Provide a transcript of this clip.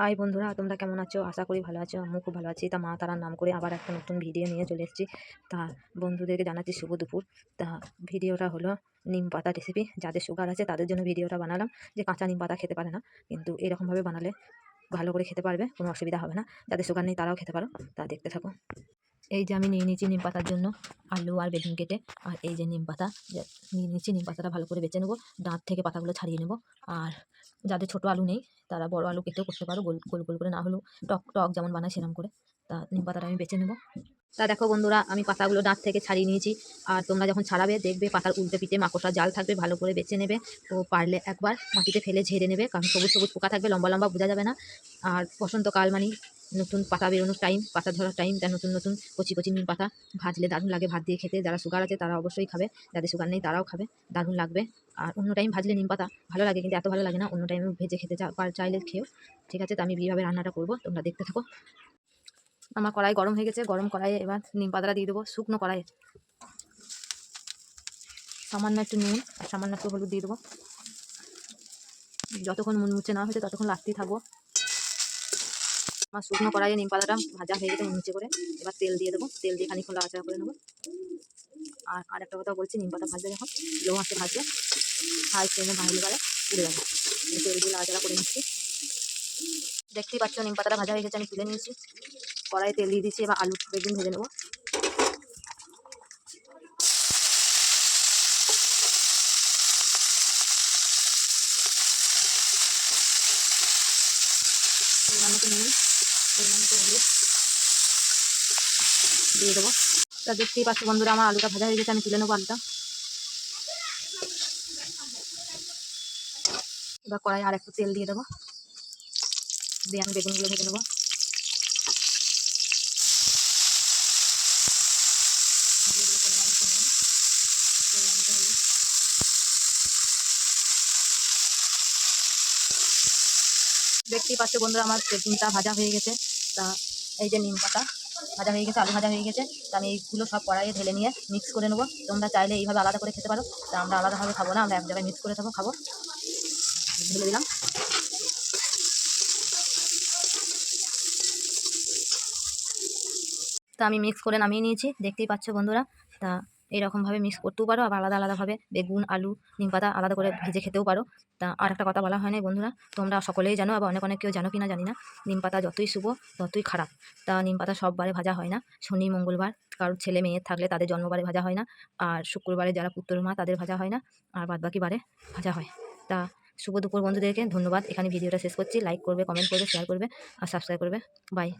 High বন্ধুরা, তোমরা কেমন আছো? আশা করি ভালো আছো, আমিও খুব ভালো আছি। তা মা তারার নাম করে আবার একটা নতুন ভিডিও নিয়ে চলে এসেছি। তা বন্ধুদেরকে জানাচ্ছি শুভ দুপুর। তা ভিডিওটা হলো নিম পাতা রেসিপি যাদের সুগার আছে, তাদের জন্য ভিডিওটা বানালাম যে কাঁচা নিম পাতা খেতে পারে না। কিন্তু এরকমভাবে বানালে ভালো করে খেতে পারবে, কোনো অসুবিধা হবে না। যাদের সুগার নেই, তারাও খেতে পারো। তা দেখতে থাকো। এই যে আমি নিয়ে নিয়েছি নিম পাতার জন্য আলু আর বেগুন কেটে। আর এই যে নিম পাতা নিয়ে নিয়েছি নিম পাতাটা ভালো করে বেছে নেব, দাঁত থেকে পাতাগুলো ছাড়িয়ে নেব। আর যাদের ছোটো আলু নেই, তারা বড় আলু কেটেও করতে পারো, গোল গোল গোল করে না হলেও টক টক যেমন বানায় সেরকম করে। তা নিম পাতাটা আমি বেছে নেব। তা দেখো বন্ধুরা, আমি পাতাগুলো দাঁত থেকে ছাড়িয়ে নিয়েছি। আর তোমরা যখন ছাড়াবে, দেখবে পাতার উল্টে পিঠে মাকড়সা জাল থাকবে, ভালো করে বেছে নেবে। তো পারলে একবার মাটিতে ফেলে ঝেড়ে নেবে, কারণ সবুজ সবুজ পোকা থাকবে, লম্বা লম্বা বোঝা যাবে না। আর বসন্তকাল মানে নতুন পাতা বেরোনোর টাইম পাতা ধরার টাইম তার নতুন নতুন কচি কচি নিম পাতা ভাজলে দারুণ লাগে, ভাত দিয়ে খেতে। যারা সুগার আছে তারা অবশ্যই খাবে, যাদের সুগার নেই তারাও খাবে, দারুণ লাগবে। আর অন্য টাইম ভাজলে নিম পাতা ভালো লাগে, কিন্তু এত ভালো লাগে না, অন্য টাইমে ভেজে খেতে চাইলে খেয়েও। ঠিক আছে, তো আমি কীভাবে রান্নাটা করব, তোমরা দেখতে থাকো। আমার কড়াই গরম হয়ে গেছে, গরম কড়াইয়ে এবার নিম পাতাটা দিয়ে দেবো, শুকনো কড়াইয়ে। সামান্য একটু নুন আর সামান্য একটু হলুদ দিয়ে দেবো। যতক্ষণ মুছে না হয়েছে ততক্ষণ লাগতেই থাকব। আমার শুকনো কড়াইয়ে নিম পাতাটা ভাজা হয়ে গেছে নিচে করে এবার তেল দিয়ে দেবো। তেল দিয়ে খানিক্ষণ লাড়াচাড়া করে নেব। আর আর একটা কথা বলছি, নিম পাতা ভাজবে যখন লো হাতে ভাজবে হাই ফ্লেমে ভাজলে পারে পুড়ে যাবে। তেল দিয়ে লাড়াচাড়া করে নিচ্ছি। দেখতেই পাচ্ছ, নিম পাতাটা ভাজা হয়ে গেছে, আমি তুলে নিয়েছি। কড়াইয়ে তেল দিয়ে দিচ্ছি এবার আলু বেগুন ভেজে নেব। পরিমাণ মতো নুন দিয়ে দেবো। তা দেখতেই পাচ্ছ বন্ধুরা, আমার আলুটা ভাজা হয়ে গেছে, আমি তুলে নেব আলুটা। এবার কড়াই আর একটু তেল দিয়ে দেবো। দিয়ে আমি বেগুনগুলো ভেজে নেব। দেখতেই পাচ্ছ বন্ধুরা, আমার বেগুনটা ভাজা হয়ে গেছে। তা এই যে নিম পাতা, ভাজা হয়ে গেছে, আলু ভাজা হয়ে গেছে, তা আমি এইগুলো সব কড়াইয়ে ঢেলে নিয়ে মিক্স করে নেব। তোমরা চাইলে এইভাবে আলাদা করে খেতে পারো, তা আমরা আলাদাভাবে খাব না, আমরা এক জায়গায় মিক্স করে থাকব খাব। ঢেলে দিলাম। তা আমি মিক্স করে নামিয়ে নিয়েছি, দেখতেই পাচ্ছ বন্ধুরা, তা এইরকমভাবে মিক্স করতেও পারো, আবার আলাদা আলাদাভাবে বেগুন, আলু, নিম পাতা আলাদা করে ভেজে খেতেও পারো। তা আর একটা কথা বলা হয় না বন্ধুরা, তোমরা সকলেই জানো আবার অনেক অনেক কেউ জানো কি না জানি না, নিম পাতা যতই শুভ, ততই খারাপ। তা নিম পাতা সব বারে ভাজা হয় না, শনি, মঙ্গলবার, কারোর ছেলে মেয়ে থাকলে তাদের জন্মবারে ভাজা হয় না, আর শুক্রবারে যারা পুত্র মা তাদের ভাজা হয় না, আর বাদ বাকি বারে ভাজা হয়। তা শুভ দুপুর বন্ধুদেরকে, ধন্যবাদ। এখানে ভিডিওটা শেষ করছি। লাইক করবে কমেন্ট করবে শেয়ার করবে, আর সাবস্ক্রাইব করবে। বাই